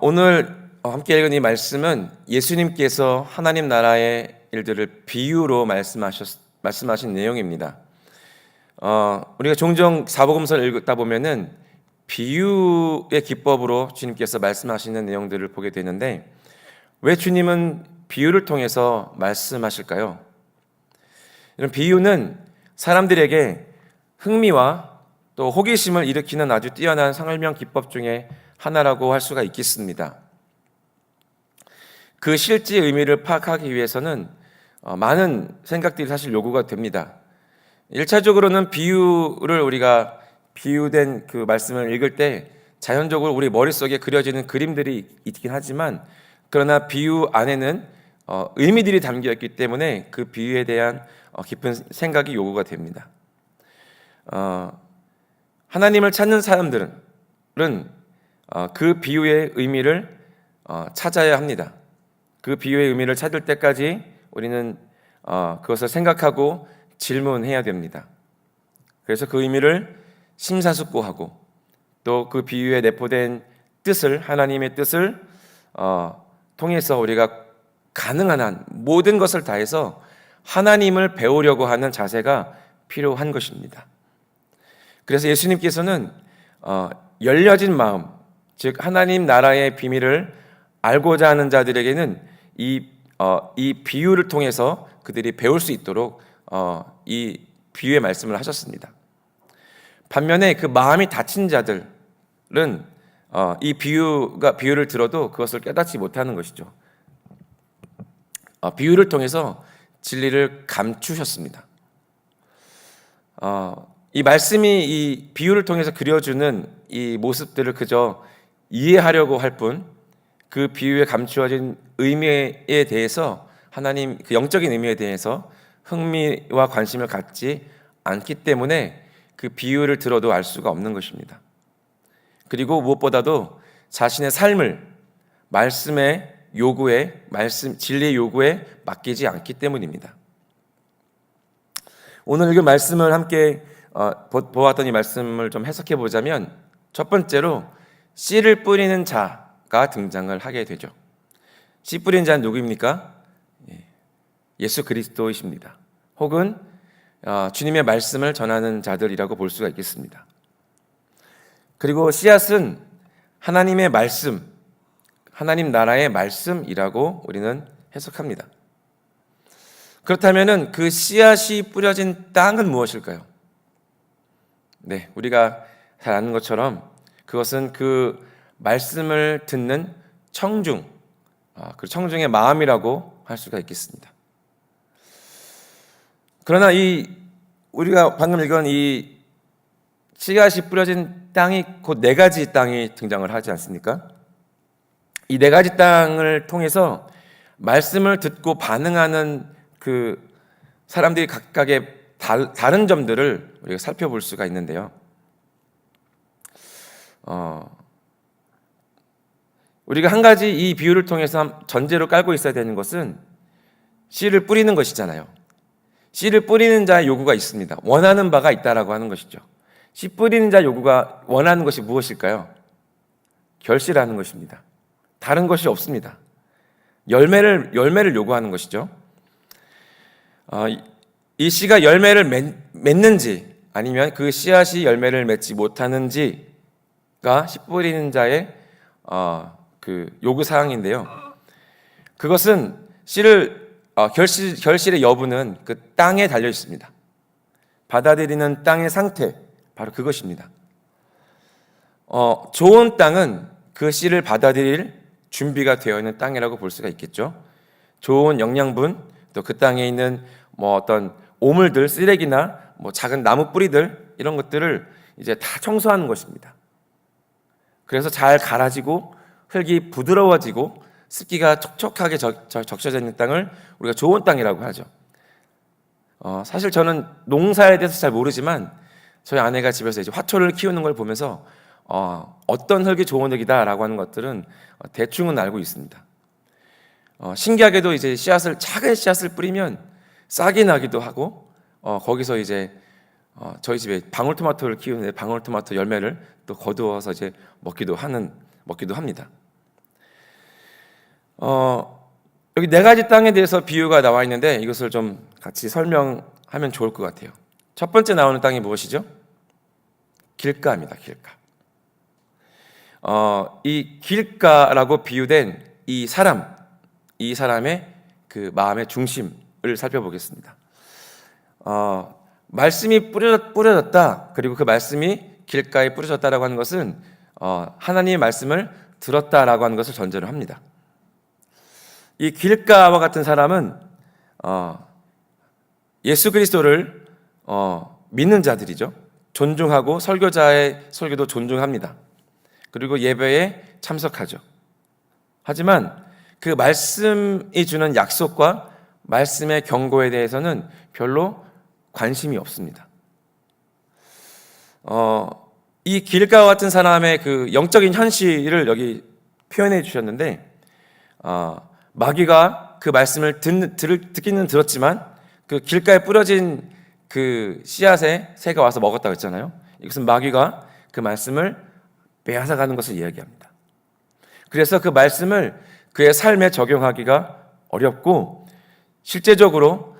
오늘 함께 읽은 이 말씀은 예수님께서 하나님 나라의 일들을 비유로 말씀하셨, 말씀하신 내용입니다. 어, 우리가 종종 사복음서를 읽다 보면은 비유의 기법으로 주님께서 말씀하시는 내용들을 보게 되는데 왜 주님은 비유를 통해서 말씀하실까요? 이런 비유는 사람들에게 흥미와 또 호기심을 일으키는 아주 뛰어난 설명 기법 중에 하나라고 할 수가 있겠습니다. 그 실제 의미를 파악하기 위해서는 어, 많은 생각들이 사실 요구가 됩니다. 1차적으로는 비유를 우리가 비유된 그 말씀을 읽을 때 자연적으로 우리 머릿속에 그려지는 그림들이 있긴 하지만 그러나 비유 안에는 어, 의미들이 담겨 있기 때문에 그 비유에 대한 어, 깊은 생각이 요구가 됩니다. 어, 하나님을 찾는 사람들은 어, 그 비유의 의미를 어, 찾아야 합니다. 그 비유의 의미를 찾을 때까지 우리는 어, 그것을 생각하고 질문해야 됩니다. 그래서 그 의미를 심사숙고하고 또 그 비유에 내포된 뜻을 하나님의 뜻을 어, 통해서 우리가 가능한 한 모든 것을 다해서 하나님을 배우려고 하는 자세가 필요한 것입니다. 그래서 예수님께서는 어, 열려진 마음, 즉 하나님 나라의 비밀을 알고자 하는 자들에게는 이, 어, 이 비유를 통해서 그들이 배울 수 있도록 어, 이 비유의 말씀을 하셨습니다. 반면에 그 마음이 다친 자들은 어, 이 비유가 비유를 들어도 그것을 깨닫지 못하는 것이죠. 어, 비유를 통해서 진리를 감추셨습니다. 어, 이 말씀이 이 비유를 통해서 그려주는 이 모습들을 그저 이해하려고 할 뿐, 그 비유에 감추어진 의미에 대해서 하나님 그 영적인 의미에 대해서 흥미와 관심을 갖지 않기 때문에 그 비유를 들어도 알 수가 없는 것입니다. 그리고 무엇보다도 자신의 삶을 말씀의 요구에 말씀 진리의 요구에 맡기지 않기 때문입니다. 오늘 이 말씀을 함께 어, 보았던 이 말씀을 좀 해석해 보자면 첫 번째로 씨를 뿌리는 자가 등장을 하게 되죠. 씨 뿌리는 자는 누구입니까? 예, 예수 그리스도이십니다. 혹은 어, 주님의 말씀을 전하는 자들이라고 볼 수가 있겠습니다. 그리고 씨앗은 하나님의 말씀, 하나님 나라의 말씀이라고 우리는 해석합니다. 그렇다면 그 씨앗이 뿌려진 땅은 무엇일까요? 네, 우리가 잘 아는 것처럼 그것은 그 말씀을 듣는 청중, 아, 그 청중의 마음이라고 할 수가 있겠습니다. 그러나 이 우리가 방금 읽은 이 씨앗이 뿌려진 땅이 곧 네 가지 땅이 등장을 하지 않습니까? 이 네 가지 땅을 통해서 말씀을 듣고 반응하는 그 사람들이 각각의 다 른 점들을 우리가 살펴볼 수가 있는데요. 어, 우리가 한 가지 이 비유를 통해서 전제로 깔고 있어야 되는 것은 씨를 뿌리는 것이잖아요. 씨를 뿌리는 자의 요구가 있습니다. 원하는 바가 있다라고 하는 것이죠. 씨 뿌리는 자 요구가 원하는 것이 무엇일까요? 결실하는 것입니다. 다른 것이 없습니다. 열매를 열매를 요구하는 것이죠. 어, 이 씨가 열매를 맺, 맺는지 아니면 그 씨앗이 열매를 맺지 못하는지 가 씨 뿌리는 자의 어, 그 요구 사항인데요. 그것은 씨를 어, 결실 결실의 여부는 그 땅에 달려 있습니다. 받아들이는 땅의 상태 바로 그것입니다. 어, 좋은 땅은 그 씨를 받아들일 준비가 되어 있는 땅이라고 볼 수가 있겠죠. 좋은 영양분 또 그 땅에 있는 뭐 어떤 오물들, 쓰레기나 뭐 작은 나무 뿌리들 이런 것들을 이제 다 청소하는 것입니다. 그래서 잘 갈아지고 흙이 부드러워지고 습기가 촉촉하게 적, 적셔져 있는 땅을 우리가 좋은 땅이라고 하죠. 어, 사실 저는 농사에 대해서 잘 모르지만 저희 아내가 집에서 이제 화초를 키우는 걸 보면서 어, 어떤 흙이 좋은 흙이다라고 하는 것들은 어, 대충은 알고 있습니다. 어, 신기하게도 이제 씨앗을 작은 씨앗을 뿌리면 싹이 나기도 하고 어, 거기서 이제 어, 저희 집에 방울토마토를 키우는데 방울토마토 열매를 또 거두어서 이제 먹기도 하는 먹기도 합니다. 어, 여기 네 가지 땅에 대해서 비유가 나와 있는데 이것을 좀 같이 설명하면 좋을 것 같아요. 첫 번째 나오는 땅이 무엇이죠? 길가입니다. 길가. 어, 이 길가라고 비유된 이 사람, 이 사람의 그 마음의 중심을 살펴보겠습니다. 어, 말씀이 뿌려, 뿌려졌다. 그리고 그 말씀이 길가에 뿌려졌다라고 하는 것은 어, 하나님의 말씀을 들었다라고 하는 것을 전제로 합니다. 이 길가와 같은 사람은 어, 예수 그리스도를 어, 믿는 자들이죠. 존중하고 설교자의 설교도 존중합니다. 그리고 예배에 참석하죠. 하지만 그 말씀이 주는 약속과 말씀의 경고에 대해서는 별로 관심이 없습니다. 어, 이 길가와 같은 사람의 그 영적인 현실을 여기 표현해 주셨는데, 어, 마귀가 그 말씀을 듣, 들, 듣기는 들었지만 그 길가에 뿌려진 그 씨앗에 새가 와서 먹었다고 했잖아요. 이것은 마귀가 그 말씀을 빼앗아가는 것을 이야기합니다. 그래서 그 말씀을 그의 삶에 적용하기가 어렵고 실제적으로 어,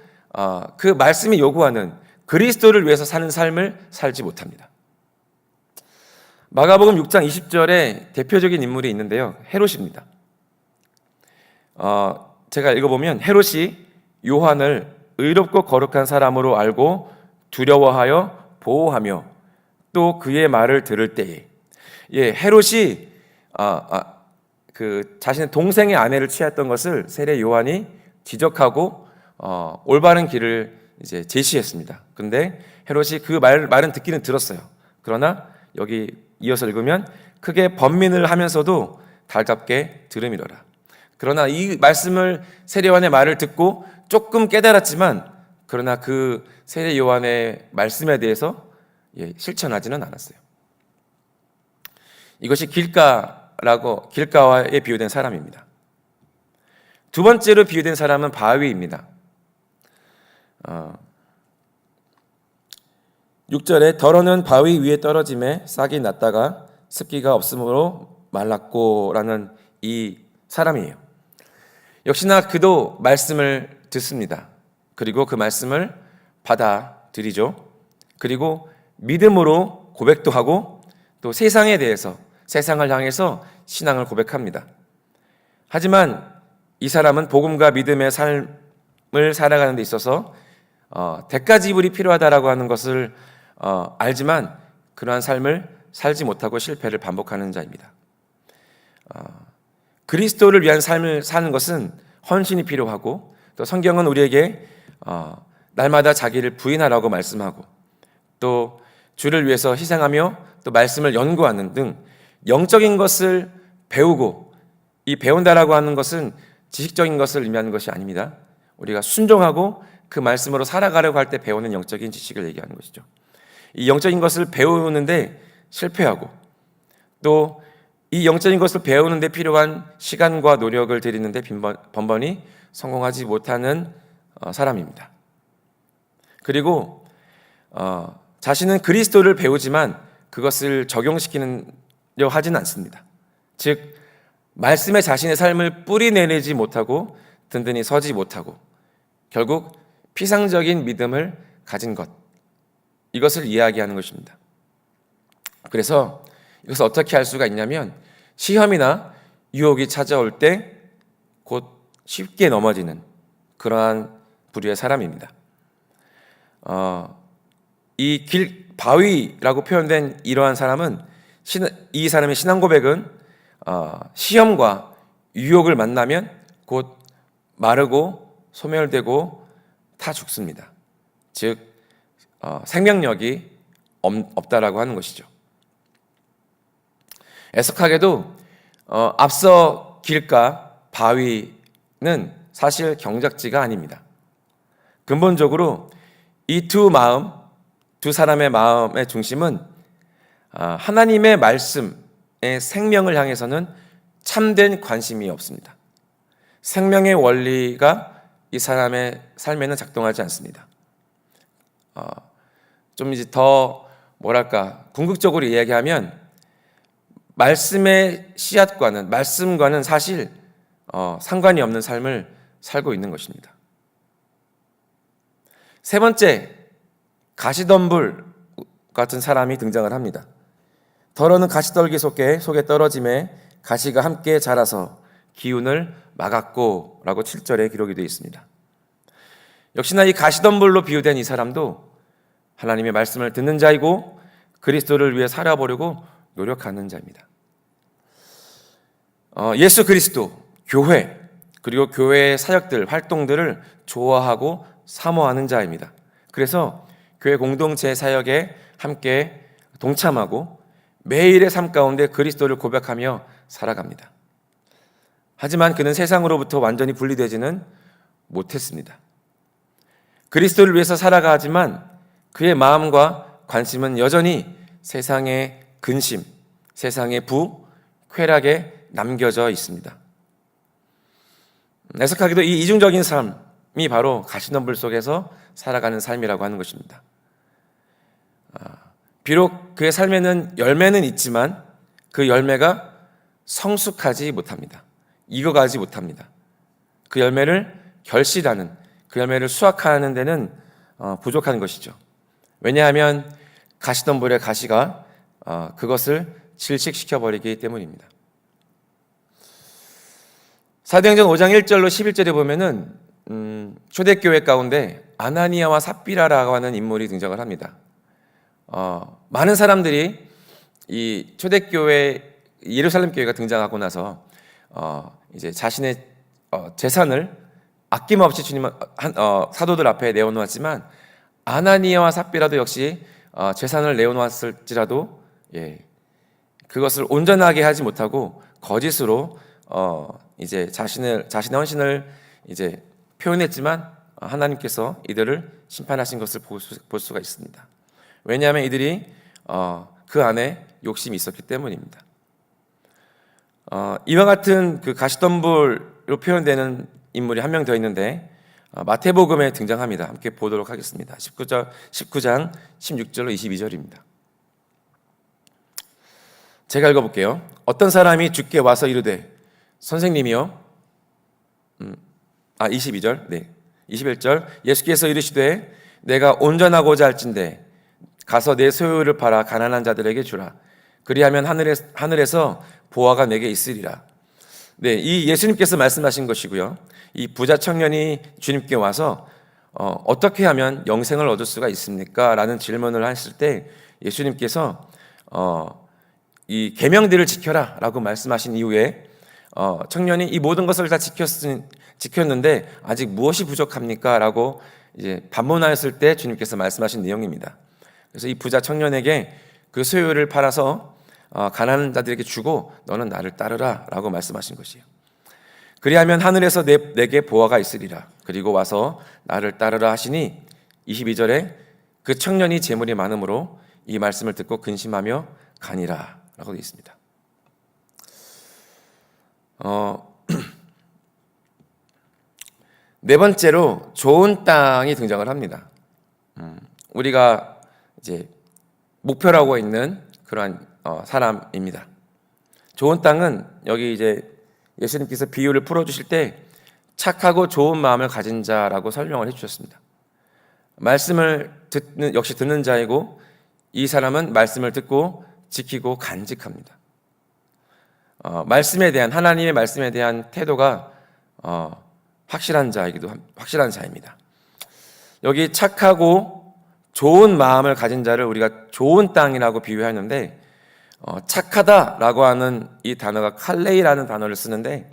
그 말씀이 요구하는 그리스도를 위해서 사는 삶을 살지 못합니다. 마가복음 6장 20절에 대표적인 인물이 있는데요. 헤롯입니다. 어, 제가 읽어보면 헤롯이 요한을 의롭고 거룩한 사람으로 알고 두려워하여 보호하며 또 그의 말을 들을 때에 예, 헤롯이 아, 아, 그 자신의 동생의 아내를 취했던 것을 세례 요한이 지적하고 어, 올바른 길을 이제 제시했습니다. 근데 헤롯이 그 말, 말은 듣기는 들었어요. 그러나 여기 이어서 읽으면 크게 번민을 하면서도 달갑게 들음이더라. 그러나 이 말씀을 세례 요한의 말을 듣고 조금 깨달았지만 그러나 그 세례 요한의 말씀에 대해서 예, 실천하지는 않았어요. 이것이 길가라고 길가와에 비유된 사람입니다. 두 번째로 비유된 사람은 바위입니다. 어, 6절에 더러는 바위 위에 떨어짐에 싹이 났다가 습기가 없으므로 말랐고라는 이 사람이에요. 역시나 그도 말씀을 듣습니다. 그리고 그 말씀을 받아들이죠. 그리고 믿음으로 고백도 하고 또 세상에 대해서 세상을 향해서 신앙을 고백합니다. 하지만 이 사람은 복음과 믿음의 삶을 살아가는 데 있어서 어, 대가 지불이 필요하다라고 하는 것을 어, 알지만 그러한 삶을 살지 못하고 실패를 반복하는 자입니다. 어, 그리스도를 위한 삶을 사는 것은 헌신이 필요하고 또 성경은 우리에게 어, 날마다 자기를 부인하라고 말씀하고 또 주를 위해서 희생하며 또 말씀을 연구하는 등 영적인 것을 배우고 이 배운다라고 하는 것은 지식적인 것을 의미하는 것이 아닙니다. 우리가 순종하고 그 말씀으로 살아가려고 할 때 배우는 영적인 지식을 얘기하는 것이죠. 이 영적인 것을 배우는데 실패하고 또 이 영적인 것을 배우는데 필요한 시간과 노력을 들이는데 번번이 성공하지 못하는 어, 사람입니다. 그리고 어, 자신은 그리스도를 배우지만 그것을 적용시키려 하지는 않습니다. 즉 말씀에 자신의 삶을 뿌리내리지 못하고 든든히 서지 못하고 결국 피상적인 믿음을 가진 것 이것을 이야기하는 것입니다. 그래서 이것을 어떻게 할 수가 있냐면 시험이나 유혹이 찾아올 때 곧 쉽게 넘어지는 그러한 부류의 사람입니다. 어, 이 길 바위라고 표현된 이러한 사람은 이 사람의 신앙 고백은 어, 시험과 유혹을 만나면 곧 마르고 소멸되고 타 죽습니다. 즉 어, 생명력이 없 다라고 하는 것이죠. 애석하게도 어, 앞서 길가 바위는 사실 경작지가 아닙니다. 근본적으로 이 두 마음, 두 사람의 마음의 중심은 아, 하나님의 말씀의 생명을 향해서는 참된 관심이 없습니다. 생명의 원리가 이 사람의 삶에는 작동하지 않습니다. 어, 좀 이제 더 뭐랄까 궁극적으로 이야기하면 말씀의 씨앗과는 말씀과는 사실 어, 상관이 없는 삶을 살고 있는 것입니다. 세 번째, 가시덤불 같은 사람이 등장을 합니다. 더러는 가시떨기 속에 속에 떨어짐에 가시가 함께 자라서 기운을 막았고 라고 7절에 기록이 되어 있습니다. 역시나 이 가시덤불로 비유된 이 사람도 하나님의 말씀을 듣는 자이고 그리스도를 위해 살아보려고 노력하는 자입니다. 어, 예수 그리스도, 교회, 그리고 교회의 사역들, 활동들을 좋아하고 사모하는 자입니다. 그래서 교회 공동체 사역에 함께 동참하고 매일의 삶 가운데 그리스도를 고백하며 살아갑니다. 하지만 그는 세상으로부터 완전히 분리되지는 못했습니다. 그리스도를 위해서 살아가지만 그의 마음과 관심은 여전히 세상의 근심, 세상의 부, 쾌락에 남겨져 있습니다. 애석하게도 이 이중적인 삶이 바로 가시덤불 속에서 살아가는 삶이라고 하는 것입니다. 아, 비록 그의 삶에는 열매는 있지만 그 열매가 성숙하지 못합니다. 익어가지 못합니다. 그 열매를 결실하는 그 열매를 수확하는 데는 어, 부족한 것이죠. 왜냐하면 가시덤불의 가시가 어, 그것을 질식시켜 버리기 때문입니다. 사도행전 5장 1절로 11절에 보면은 음, 초대교회 가운데 아나니아와 삽비라라고 하는 인물이 등장을 합니다. 어, 많은 사람들이 이 초대교회 예루살렘 교회가 등장하고 나서 어, 이제 자신의 어, 재산을 아낌없이 주님 한, 어, 사도들 앞에 내어놓았지만 아나니아와 삽비라도 역시 어, 재산을 내어놓았을지라도 예, 그것을 온전하게 하지 못하고 거짓으로 어, 이제 자신을 자신의 헌신을 이제 표현했지만 하나님께서 이들을 심판하신 것을 볼, 수, 볼 수가 있습니다. 왜냐하면 이들이 어, 그 안에 욕심이 있었기 때문입니다. 어, 이와 같은 그 가시덤불로 표현되는 인물이 한 명 더 있는데 어, 마태복음에 등장합니다. 함께 보도록 하겠습니다. 19절, 19장 16절로 22절입니다. 제가 읽어볼게요. 어떤 사람이 주께 와서 이르되 선생님이요. 음, 아 22절. 네. 21절. 예수께서 이르시되 내가 온전하고자 할진대 가서 내 소유를 팔아 가난한 자들에게 주라. 그리하면 하늘에, 하늘에서 보화가 내게 있으리라. 네, 이 예수님께서 말씀하신 것이고요. 이 부자 청년이 주님께 와서 어, 어떻게 하면 영생을 얻을 수가 있습니까? 라는 질문을 했을 때 예수님께서 어, 이 계명들을 지켜라라고 말씀하신 이후에 어, 청년이 이 모든 것을 다 지켰, 지켰는데 아직 무엇이 부족합니까? 라고 이제 반문하였을 때 주님께서 말씀하신 내용입니다. 그래서 이 부자 청년에게 그 소유를 팔아서 어, 가난한 자들에게 주고 너는 나를 따르라라고 말씀하신 것이에요. 그리하면 하늘에서 내, 내게 보화가 있으리라. 그리고 와서 나를 따르라 하시니 22절에 그 청년이 재물이 많으므로 이 말씀을 듣고 근심하며 가니라라고 되어 있습니다. 어, 네 번째로 좋은 땅이 등장을 합니다. 음, 우리가 이제 목표라고 있는 그러한 어, 사람입니다. 좋은 땅은 여기 이제 예수님께서 비유를 풀어주실 때 착하고 좋은 마음을 가진 자라고 설명을 해주셨습니다. 말씀을 듣는 역시 듣는 자이고 이 사람은 말씀을 듣고 지키고 간직합니다. 어, 말씀에 대한 하나님의 말씀에 대한 태도가 어, 확실한 자이기도 확실한 자입니다. 여기 착하고 좋은 마음을 가진 자를 우리가 좋은 땅이라고 비유하는데 어, 착하다라고 하는 이 단어가 칼레이라는 단어를 쓰는데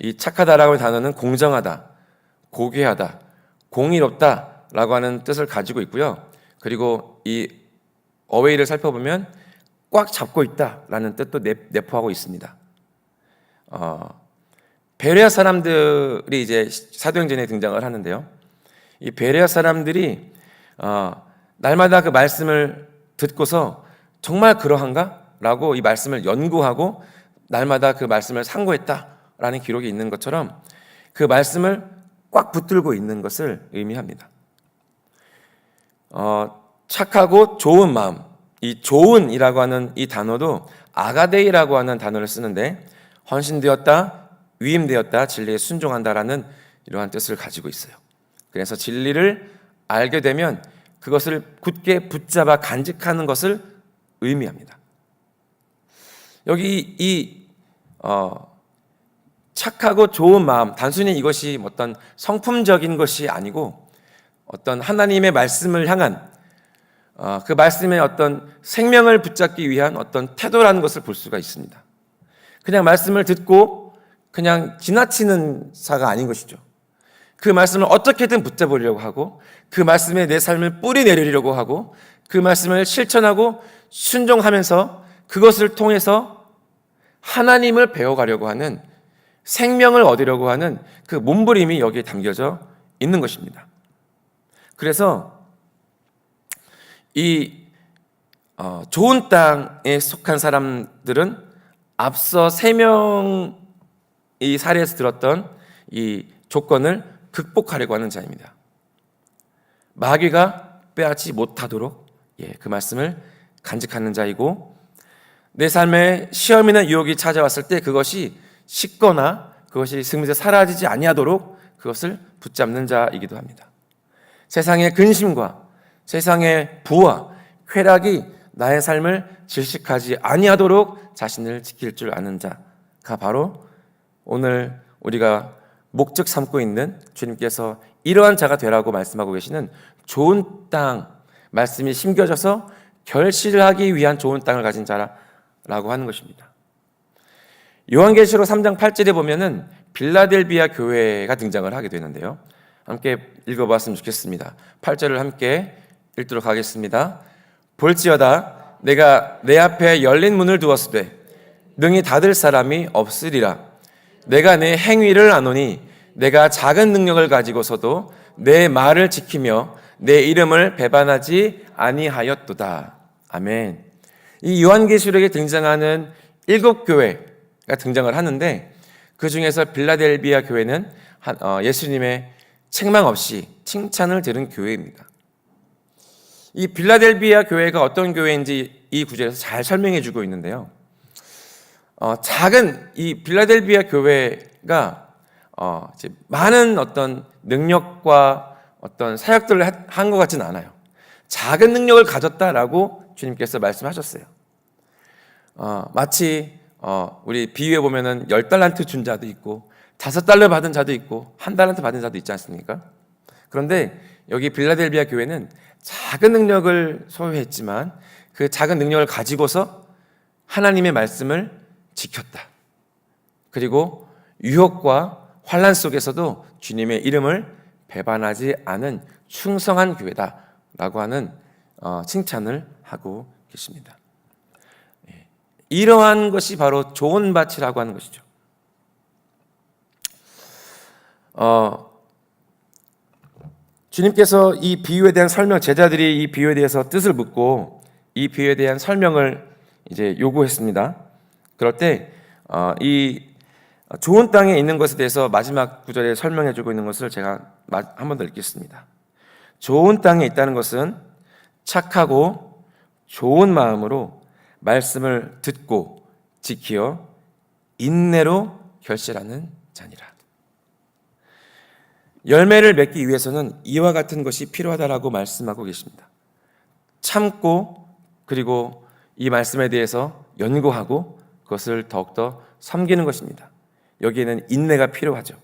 이 착하다라고 하는 단어는 공정하다, 고귀하다, 공의롭다라고 하는 뜻을 가지고 있고요. 그리고 이 어웨이를 살펴보면 꽉 잡고 있다라는 뜻도 내포하고 있습니다. 어, 베레아 사람들이 이제 사도행전에 등장을 하는데요. 이 베레아 사람들이 어, 날마다 그 말씀을 듣고서 정말 그러한가? 라고 이 말씀을 연구하고 날마다 그 말씀을 상고했다라는 기록이 있는 것처럼 그 말씀을 꽉 붙들고 있는 것을 의미합니다. 어, 착하고 좋은 마음, 이 좋은이라고 하는 이 단어도 아가데이라고 하는 단어를 쓰는데 헌신되었다, 위임되었다 진리에 순종한다라는 이러한 뜻을 가지고 있어요. 그래서 진리를 알게 되면 그것을 굳게 붙잡아 간직하는 것을 의미합니다. 여기 이 어, 착하고 좋은 마음, 단순히 이것이 어떤 성품적인 것이 아니고 어떤 하나님의 말씀을 향한 어, 그 말씀의 어떤 생명을 붙잡기 위한 어떤 태도라는 것을 볼 수가 있습니다. 그냥 말씀을 듣고 그냥 지나치는 사가 아닌 것이죠. 그 말씀을 어떻게든 붙잡으려고 하고 그 말씀에 내 삶을 뿌리 내리려고 하고 그 말씀을 실천하고 순종하면서 그것을 통해서 하나님을 배워가려고 하는 생명을 얻으려고 하는 그 몸부림이 여기에 담겨져 있는 것입니다. 그래서 이 어, 좋은 땅에 속한 사람들은 앞서 세 명이 사례에서 들었던 이 조건을 극복하려고 하는 자입니다. 마귀가 빼앗지 못하도록 예, 그 말씀을 간직하는 자이고 내 삶에 시험이나 유혹이 찾아왔을 때 그것이 식거나 그것이 승리에서 사라지지 아니하도록 그것을 붙잡는 자이기도 합니다. 세상의 근심과 세상의 부와 쾌락이 나의 삶을 질식하지 아니하도록 자신을 지킬 줄 아는 자가 바로 오늘 우리가 목적 삼고 있는 주님께서 이러한 자가 되라고 말씀하고 계시는 좋은 땅 말씀이 심겨져서 결실을 하기 위한 좋은 땅을 가진 자라 고 하는 것입니다. 요한계시록 3장 8절에 보면은 빌라델비아 교회가 등장을 하게 되는데요. 함께 읽어봤으면 좋겠습니다. 8절을 함께 읽도록 하겠습니다. 볼지어다 내가 내 앞에 열린 문을 두었으되 능히 닫을 사람이 없으리라. 내가 내 행위를 아노니 내가 작은 능력을 가지고서도 내 말을 지키며 내 이름을 배반하지 아니하였도다. 아멘. 이 요한계시록에 등장하는 일곱 교회가 등장을 하는데 그 중에서 빌라델비아 교회는 어, 예수님의 책망 없이 칭찬을 들은 교회입니다. 이 빌라델비아 교회가 어떤 교회인지 이 구절에서 잘 설명해 주고 있는데요. 어, 작은 이 빌라델비아 교회가 어, 많은 어떤 능력과 어떤 사역들을 한 것 같지는 않아요. 작은 능력을 가졌다라고 주님께서 말씀하셨어요. 어, 마치 어, 우리 비유해 보면은 열 달란트 준 자도 있고 다섯 달러 받은 자도 있고 한 달란트 받은 자도 있지 않습니까? 그런데 여기 빌라델비아 교회는 작은 능력을 소유했지만 그 작은 능력을 가지고서 하나님의 말씀을 지켰다. 그리고 유혹과 환란 속에서도 주님의 이름을 배반하지 않은 충성한 교회다라고 하는 어, 칭찬을 하고 계십니다. 예. 이러한 것이 바로 좋은 밭이라고 하는 것이죠. 어, 주님께서 이 비유에 대한 설명, 제자들이 이 비유에 대해서 뜻을 묻고 이 비유에 대한 설명을 이제 요구했습니다. 그럴 때, 어, 이 좋은 땅에 있는 것에 대해서 마지막 구절에 설명해 주고 있는 것을 제가 한 번 더 읽겠습니다. 좋은 땅에 있다는 것은 착하고 좋은 마음으로 말씀을 듣고 지키어 인내로 결실하는 자니라. 열매를 맺기 위해서는 이와 같은 것이 필요하다라고 말씀하고 계십니다. 참고 그리고 이 말씀에 대해서 연구하고 그것을 더욱더 섬기는 것입니다. 여기에는 인내가 필요하죠.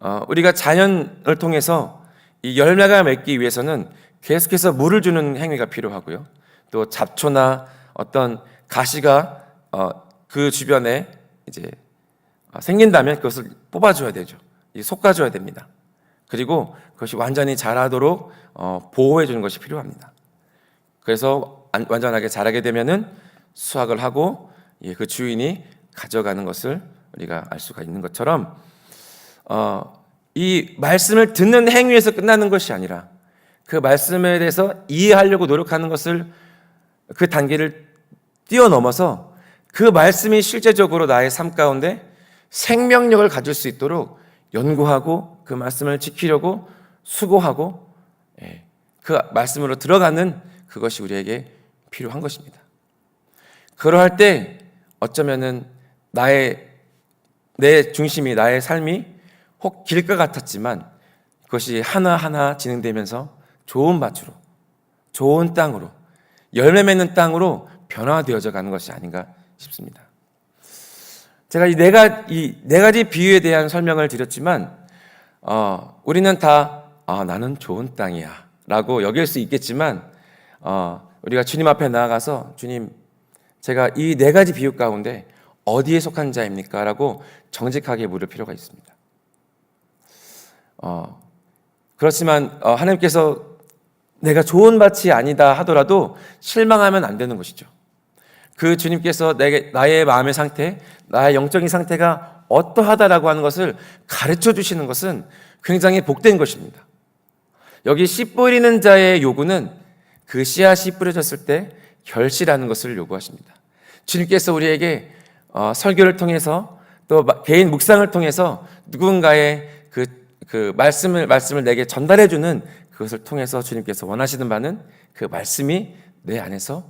어, 우리가 자연을 통해서 이 열매가 맺기 위해서는 계속해서 물을 주는 행위가 필요하고요. 또 잡초나 어떤 가시가 어, 그 주변에 이제 어, 생긴다면 그것을 뽑아줘야 되죠. 솎아줘야 됩니다. 그리고 그것이 완전히 자라도록 어, 보호해 주는 것이 필요합니다. 그래서 완전하게 자라게 되면은 수확을 하고 예, 그 주인이 가져가는 것을 우리가 알 수가 있는 것처럼 어, 이 말씀을 듣는 행위에서 끝나는 것이 아니라 그 말씀에 대해서 이해하려고 노력하는 것을 그 단계를 뛰어넘어서 그 말씀이 실제적으로 나의 삶 가운데 생명력을 가질 수 있도록 연구하고 그 말씀을 지키려고 수고하고 예, 그 말씀으로 들어가는 그것이 우리에게 필요한 것입니다. 그러할 때 어쩌면은 나의 내 중심이 나의 삶이 혹 길것 같았지만 그것이 하나하나 진행되면서 좋은 밭으로 좋은 땅으로 열매 맺는 땅으로 변화되어져 가는 것이 아닌가 싶습니다. 제가 이 네 가지 이 네 가지 비유에 대한 설명을 드렸지만 어, 우리는 다 아, 나는 좋은 땅이야 라고 여길 수 있겠지만 어, 우리가 주님 앞에 나아가서 주님 제가 이 네 가지 비유 가운데 어디에 속한 자입니까?라고 정직하게 물을 필요가 있습니다. 어, 그렇지만 어, 하나님께서 내가 좋은 밭이 아니다 하더라도 실망하면 안 되는 것이죠. 그 주님께서 내게 나의 마음의 상태, 나의 영적인 상태가 어떠하다라고 하는 것을 가르쳐 주시는 것은 굉장히 복된 것입니다. 여기 씨 뿌리는 자의 요구는 그 씨앗이 뿌려졌을 때 결실하는 것을 요구하십니다. 주님께서 우리에게 어, 설교를 통해서 또 마- 개인 묵상을 통해서 누군가의 그, 그 말씀을 말씀을 내게 전달해 주는 그것을 통해서 주님께서 원하시는 바는 그 말씀이 내 안에서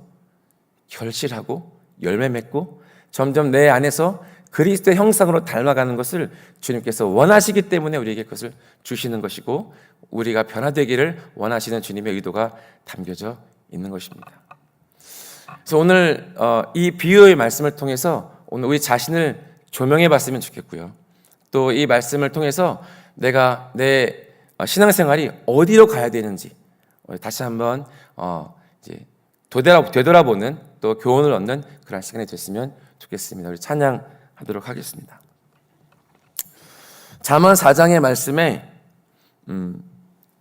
결실하고 열매 맺고 점점 내 안에서 그리스도의 형상으로 닮아가는 것을 주님께서 원하시기 때문에 우리에게 그것을 주시는 것이고 우리가 변화되기를 원하시는 주님의 의도가 담겨져 있는 것입니다. 그래서 오늘 어, 이 비유의 말씀을 통해서 오늘 우리 자신을 조명해 봤으면 좋겠고요. 또 이 말씀을 통해서 내가 내 어, 신앙생활이 어디로 가야 되는지 어, 다시 한번 어, 이제 되돌아, 되돌아 보는 또 교훈을 얻는 그런 시간이 됐으면 좋겠습니다. 우리 찬양하도록 하겠습니다. 잠언 4장의 말씀에 음,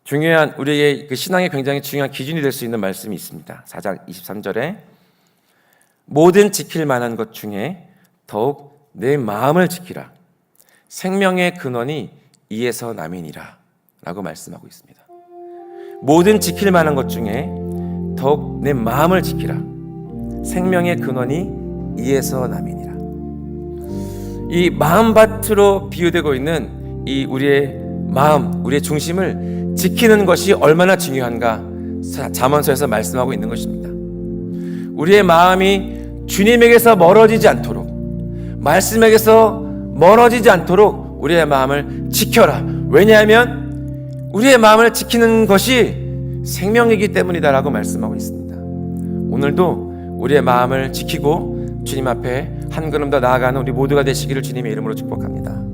중요한 우리의 그 신앙에 굉장히 중요한 기준이 될 수 있는 말씀이 있습니다. 4장 23절에 모든 지킬 만한 것 중에 더욱 내 마음을 지키라. 생명의 근원이 이에서 남이니라. 라고 말씀하고 있습니다. 모든 지킬 만한 것 중에 더욱 내 마음을 지키라. 생명의 근원이 이에서 남이니라. 이 마음밭으로 비유되고 있는 이 우리의 마음, 우리의 중심을 지키는 것이 얼마나 중요한가 자- 잠언서에서 말씀하고 있는 것입니다. 우리의 마음이 주님에게서 멀어지지 않도록 말씀에게서 멀어지지 않도록 우리의 마음을 지켜라. 왜냐하면 우리의 마음을 지키는 것이 생명이기 때문이다라고 말씀하고 있습니다. 오늘도 우리의 마음을 지키고 주님 앞에 한 걸음 더 나아가는 우리 모두가 되시기를 주님의 이름으로 축복합니다.